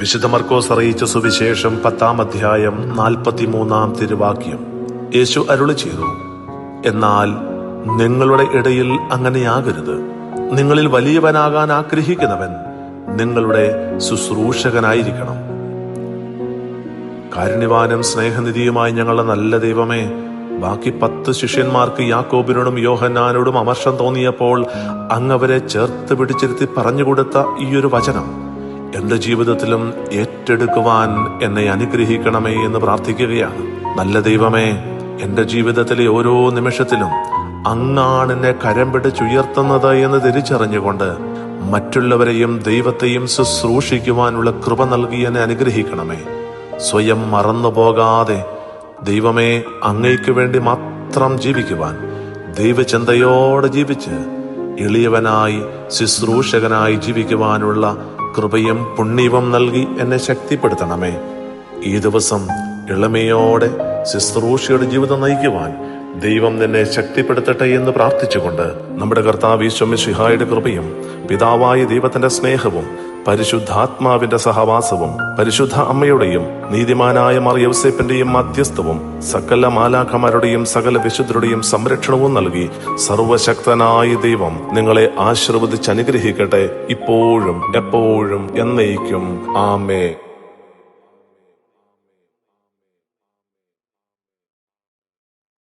വിശുദ്ധ മർക്കോസ് അറിയിച്ച സുവിശേഷം പത്താം അധ്യായം നാൽപ്പത്തിമൂന്നാം തിരുവാക്യം. യേശു അരുളി ചെയ്തു എന്നാൽ നിങ്ങളുടെ ഇടയിൽ അങ്ങനെയാകരുത്. നിങ്ങളിൽ വലിയവനാകാൻ ആഗ്രഹിക്കുന്നവൻ നിങ്ങളുടെ ശുശ്രൂഷകനായിരിക്കണം. കാരുണ്യവാനും സ്നേഹനിധിയുമായി ഞങ്ങളുടെ നല്ല ദൈവമേ ബാക്കി പത്ത് ശിഷ്യന്മാർക്ക് യാക്കോബിനോടും യോഹന്നാനോടും അമർഷം തോന്നിയപ്പോൾ അങ്ങവരെ ചേർത്ത് പിടിച്ചിരുത്തി പറഞ്ഞുകൊടുത്ത ഈ ഒരു വചനം. എന്റെ ജീവിതത്തിലും ഏറ്റെടുക്കുവാൻ എന്നെ അനുഗ്രഹിക്കണമേ എന്ന് പ്രാർത്ഥിക്കുകയാണ്. നല്ല ദൈവമേ എന്റെ ജീവിതത്തിലെ ഓരോ നിമിഷത്തിലും അങ്ങാണ് എന്നെ കരം പിടിച്ചുയർത്തുന്നത് എന്ന് തിരിച്ചറിഞ്ഞുകൊണ്ട് മറ്റുള്ളവരെയും ദൈവത്തെയും ശുശ്രൂഷിക്കുവാനുള്ള കൃപ നൽകി എന്നെ അനുഗ്രഹിക്കണമേ. സ്വയം മറന്നു പോകാതെ ദൈവമേ അങ്ങയ്ക്ക് വേണ്ടി മാത്രം ജീവിക്കുവാൻ ദൈവചിന്തയോടെ ജീവിച്ച് എളിയവനായി ശുശ്രൂഷകനായി ജീവിക്കുവാനുള്ള കൃപയും പുണ്യവും നൽകി എന്നെ ശക്തിപ്പെടുത്തണമേ. ഈ ദിവസം എളിമയോടെ ശുശ്രൂഷയുടെ ജീവിതം നയിക്കുവാൻ ദൈവം നിന്നെ ശക്തിപ്പെടുത്തട്ടെ എന്ന് പ്രാർത്ഥിച്ചുകൊണ്ട് നമ്മുടെ കർത്താവ് ഈശ്വമിഷിഹായുടെ കൃപയും പിതാവായ ദൈവത്തിന്റെ സ്നേഹവും പരിശുദ്ധാത്മാവിന്റെ സഹവാസവും പരിശുദ്ധ അമ്മയുടെയും നീതിമാനായ മറിയവസേപ്പിന്റെയും മധ്യസ്ഥവും സകല മാലാഖമാരുടെയും സകല വിശുദ്ധരുടെയും സംരക്ഷണവും നൽകി സർവശക്തനായ ദൈവം നിങ്ങളെ ആശീർവദിച്ച് അനുഗ്രഹിക്കട്ടെ. ഇപ്പോഴും എപ്പോഴും എന്നേക്കും. ആമേ